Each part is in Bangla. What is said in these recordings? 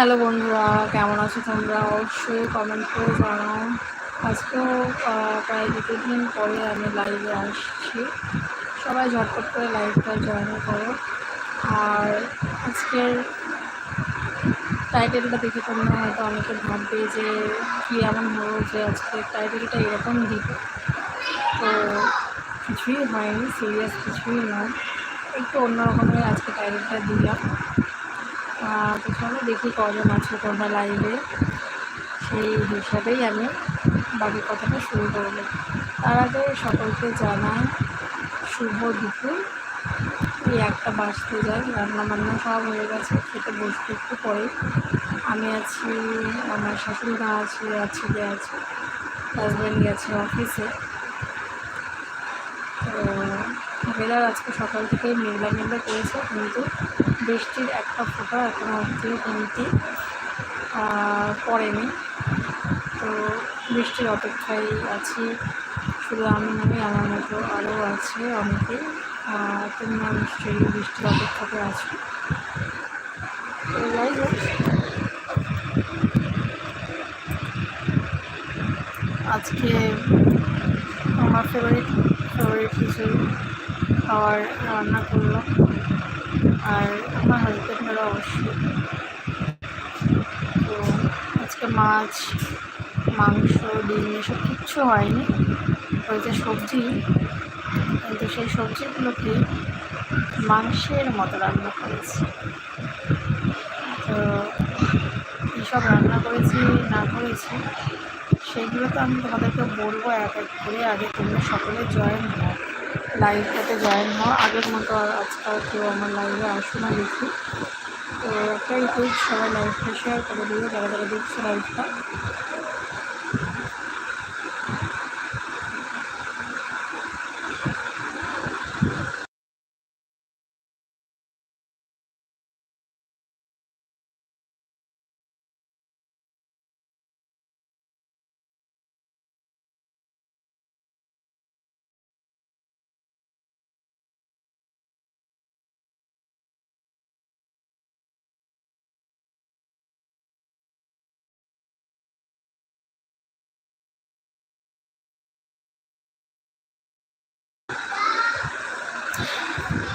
হ্যালো বন্ধুরা, কেমন আছো তোমরা? অবশ্যই কমেন্ট করে জানাও। আজকেও প্রায় দু তিন দিন পরে আমি লাইভে আসছি। সবাই ঝটপট করে লাইভটা জয়েন করো। আর আজকের টাইটেলটা দেখে তোমরা হয়তো অনেকে ভাববে যে, কী এমন হলো যে আজকে টাইটেলটা এরকম দিবে। তো কিছুই হয়নি সিরিয়াস কিছুই নয়। একটু অন্যরকমের আজকে টাইটেলটা দিলাম। তো চলো দেখি কজন আছে তোমরা লাইভে সেই হিসাবেই আমি বাকি কথাটা শুরু করব। তার আগে সকলকে জানাই শুভ দুপুর। এই একটা বাঁচতে যায় রান্না বান্না সব হয়ে গেছে, খেতে বসতে একটু পরে। আমি আছি, আমার শাশুড়ি মা আছে, আর ছেলে আছে হাজব্যান্ড গেছে অফিসে তো ওয়েদার আজকে সকাল থেকেই মেঘলা মেঘলা করেছে, কিন্তু বৃষ্টির একটা ফোটা এখনও অবধি কিন্তু পড়েনি। তো বৃষ্টির অপেক্ষায় আছি, শুধু আমি নই, আমার মতো আরও আছে অনেকে তোমরা নিশ্চয়ই বৃষ্টির অপেক্ষাতে আছো। যাই হোক। আজকে আমার ফেভারিট ফেভারিট কিছু খাবার রান্না করলাম আর আমার হাজব্যান্ডেরও অবশ্যই তো আজকে মাছ, মাংস, ডিম এসব কিচ্ছু হয়নি। হয়েছে সবজি, কিন্তু সেই সবজিগুলোকে মাংসের মতো রান্না করেছি। তো কীসব রান্না করেছি, না করেছি, সেইগুলো তো আমি তোমাদেরকে বলব এক এক করে আগে তোমরা সকলে জয়েন হও। লাইভটাতে জয়েন হও। আগের মতো আর আজকাল কেউ আমার লাইভে আসো না দেখি তো একটা রিকোয়েস্ট সবাই লাইভটা শেয়ার করে দিও, যারা যারা দেখছে লাইভটা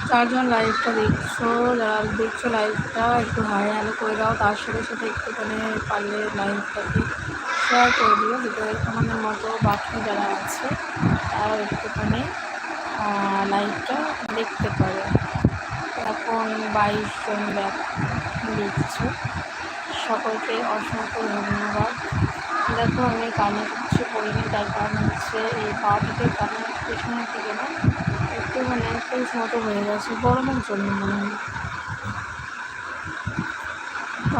চারজন লাইভটা দেখছ, যারা দেখছ লাইভটা একটু হাই হ্যালো করে দাও, তার সাথে সাথে একটুখানি পারলে লাইভটাকে শেয়ার করে দিও যাতে তোমাদের মতো বাকি যারা আছে তারা একটুখানি লাইভটা দেখতে পারে। এখন বাইশ জন দেখ দেখছ সকলকে অসংখ্য ধন্যবাদ। দেখো, আমি কানে কিছু করিনি, তার কারণ হচ্ছে এই পা থেকে কানের পেছনের দিকে না। একটু মানে ফেস মতো হয়ে গেছে গরমের জন্য মনে হয়।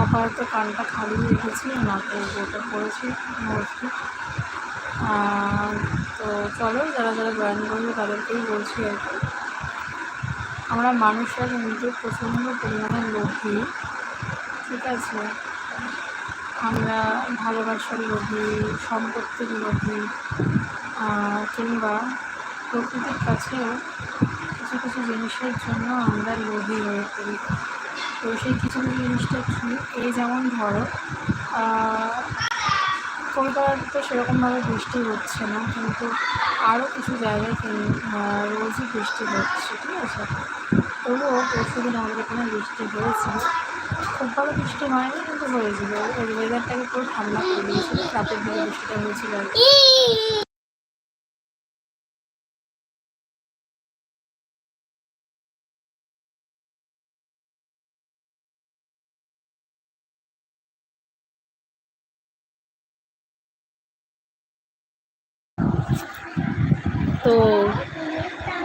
আপাতত কানটা খালি রেখেছি নাকে ওটা পড়েছি ওষুধ তো চলো, যারা যারা জয়েন করবে তাদেরকেই বলছি আর কি। আমরা মানুষরা কিন্তু প্রচণ্ড পরিমাণে লোভী, ঠিক আছে? আমরা ভালোবাসার লোভী, সম্পত্তির লোভী কিংবা প্রকৃতির কাছেও কিছু কিছু জিনিসের জন্য আমরা লোভী হয়ে পড়ি। তো সেই কিছু কিছু জিনিসটা কি? এই যেমন ধরো কলকাতাতে তো সেরকমভাবে বৃষ্টি হচ্ছে না, কিন্তু আরও কিছু জায়গায় রোজই বৃষ্টি হচ্ছে, ঠিক আছে? তবুও পরশুদিন আমাদের এখানে বৃষ্টি হয়েছিল খুব ভালো বৃষ্টি হয়নি, কিন্তু হয়েছিল। ওই ওয়েদারটাকে পুরো ঠান্ডা করে দিয়েছিল, রাতের দিকে বৃষ্টিটা হয়েছিল আর তো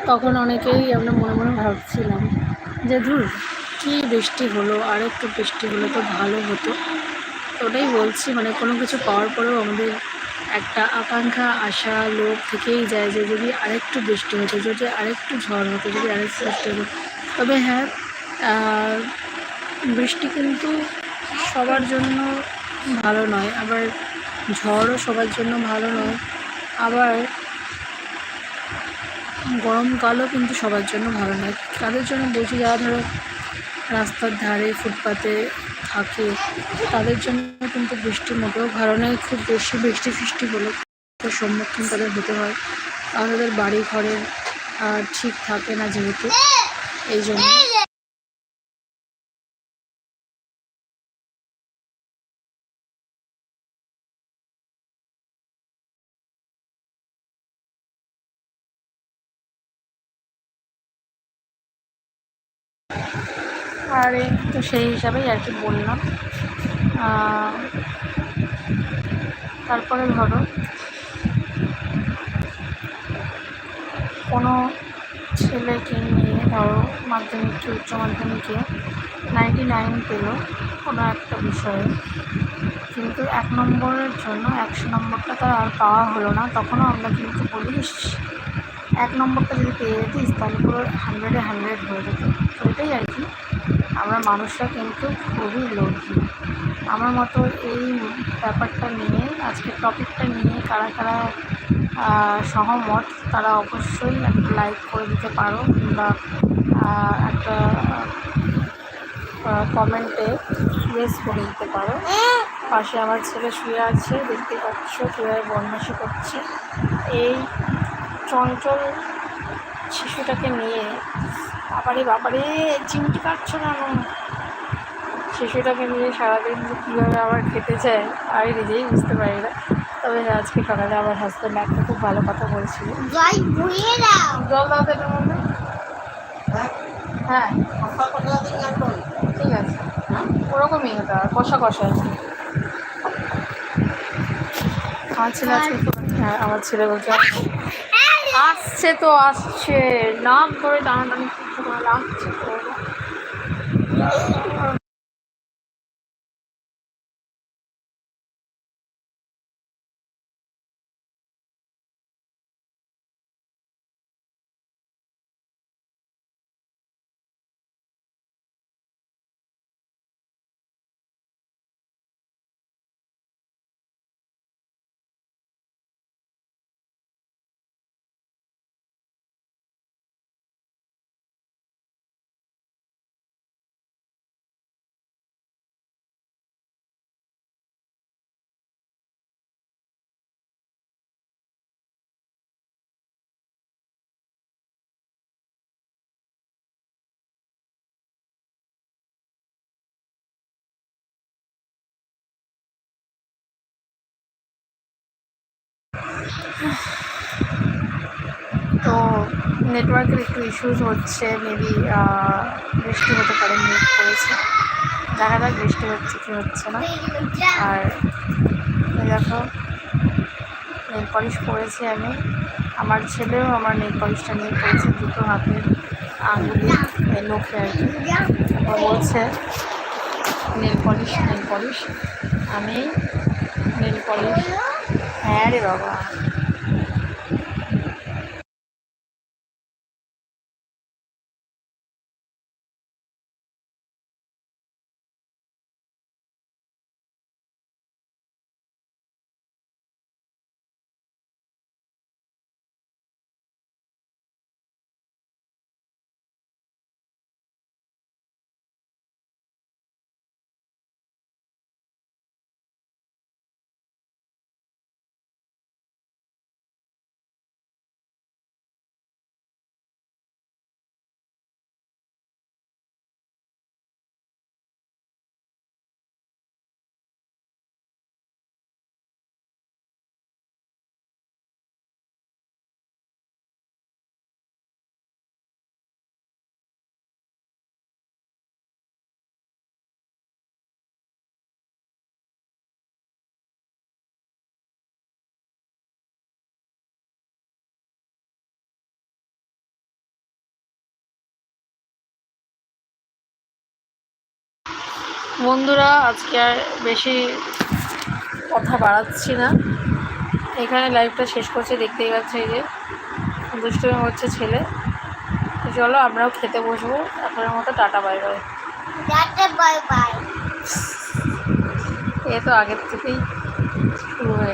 তখন অনেকেই আমরা মনে মনে ভাবছিলাম যে, ধুর, কী বৃষ্টি হলো? আর একটু বৃষ্টি হলে তো ভালো হতো। তো ওটাই বলছি মানে কোনো কিছু পাওয়ার পরেও আমাদের একটা আকাঙ্ক্ষা, আশা, লোভ থেকেই যায় যে, যদি আরেকটু বৃষ্টি হতো, যদি আরেকটু ঝড় হতো, যদি আরেকটু বৃষ্টি হতো। তবে হ্যাঁ বৃষ্টি কিন্তু সবার জন্য ভালো নয়। আবার ঝড়ও সবার জন্য ভালো নয়। আবার গরমকালও কিন্তু সবার জন্য ভালো নয়। তাদের জন্য বলছি যারা ধরো রাস্তার ধারে, ফুটপাতে থাকে, তাদের জন্য কিন্তু বৃষ্টি মোটেও ভালো নয়। খুব বেশি বৃষ্টি ফৃষ্টি হলে সম্মুখীন তাদের হতে হয়। আর তাদের বাড়ি ঘরের ঠিক থাকে না যেহেতু, এই জন্য। আর তো সেই হিসাবেই আর কি বললাম। তারপরে ধরো কোনো ছেলেকে নিয়ে ধরো মাধ্যমিক উচ্চ মাধ্যমিকে নাইনটি নাইন পেল কোনো একটা বিষয়ে। কিন্তু এক নম্বরের জন্য একশো নম্বরটা তার আর পাওয়া হলো না তখনও আমরা কিন্তু বলি "ইস, এক নম্বরটা যদি পেয়ে যেতিস তাহলে পুরো হান্ড্রেডে হান্ড্রেড হয়ে যেত। তো এটাই আর কি। আমরা মানুষরা কিন্তু খুবই লোভী। আমার মতো এই ব্যাপারটা নিয়ে, আজকের টপিকটা নিয়ে কারা কারা সহমত, তারা অবশ্যই একটা লাইক করে দিতে পারো কিংবা একটা কমেন্টে ইয়েস করে দিতে পারো। পাশে আমার ছেলে শুয়ে আছে, দেখতে পাচ্ছ কীভাবে বদমাশি করছে। এই চঞ্চল শিশুটাকে নিয়ে বাবারে বাবারে চিমটি কাটছো কেন শিশুটাকে নিয়ে সারাদিন যে কীভাবে আবার খেতে চায় আমি নিজেই বুঝতে পারি না। তবে আজকে সকালে আমার হাজব্যান্ড একটা খুব ভালো কথা বলছিল। জল দাও। জল দাও তো এটার মধ্যে। হ্যাঁ? ঠিক আছে। ওরকমই হতে আর কষা কষা। কি। আমার ছেলে আজকে হ্যাঁ আমার ছেলে বলছে আসছে তো আসছে। নাম ধরে টানাটানি করতে তো নেটওয়ার্কের একটু ইস্যুস হচ্ছে মেবি বৃষ্টি হতে পারে, মেঘ করেছে। দেখা যাক বৃষ্টি হচ্ছে কি হচ্ছে না। আর দেখো নেল পলিশ পরেছি আমি। আমার ছেলেও আমার নেল পলিশটা নিয়ে পড়েছে দুটো হাতের আঙুলি লোকে আর কি। বলছে নেল পলিশ নেল পলিশ আমি নেল পলিশ হ্যাঁ রে বাবা বন্ধুরা আজকে আর বেশি কথা বাড়াচ্ছি না। এখানে লাইভটা শেষ করছে দেখতেই পাচ্ছি এই যে দুষ্টমি হচ্ছে ছেলে। চলো আমরাও খেতে বসবো। এখনের মতো tata bye bye tata bye bye এ তো আগের থেকেই শুরু হয়ে